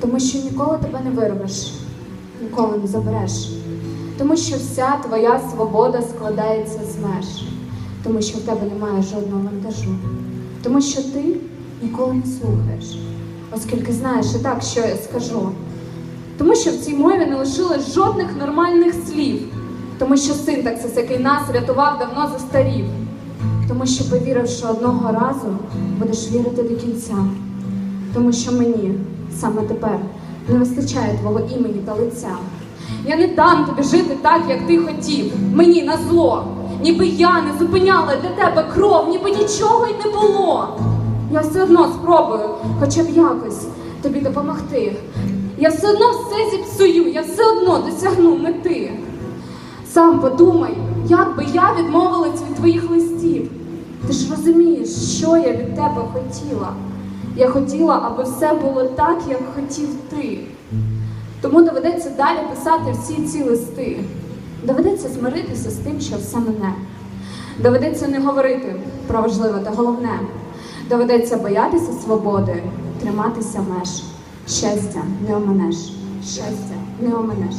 Тому що ніколи тебе не вирвеш, ніколи не забереш. Тому що вся твоя свобода складається з меж, тому що в тебе немає жодного вантажу, тому що ти ніколи не слухаєш, оскільки знаєш і так, що я скажу. Тому що в цій мові не лишилось жодних нормальних слів, тому що синтаксис, який нас рятував, давно застарів, тому що повірив, що одного разу будеш вірити до кінця, тому що мені саме тепер не вистачає твого імені та лиця. Я не дам тобі жити так, як ти хотів, мені на зло. Ніби я не зупиняла для тебе кров, ніби нічого й не було. Я все одно спробую, хоча б якось тобі допомогти. Я все одно все зіпсую, я все одно досягну мети. Сам подумай, як би я відмовилась від твоїх листів. Ти ж розумієш, що я від тебе хотіла. Я хотіла, аби все було так, як хотів ти. Тому доведеться далі писати всі ці листи. Доведеться змиритися з тим, що все мене. Доведеться не говорити про важливе та головне. Доведеться боятися свободи, триматися меж. Щастя не оминеш, щастя не оминеш.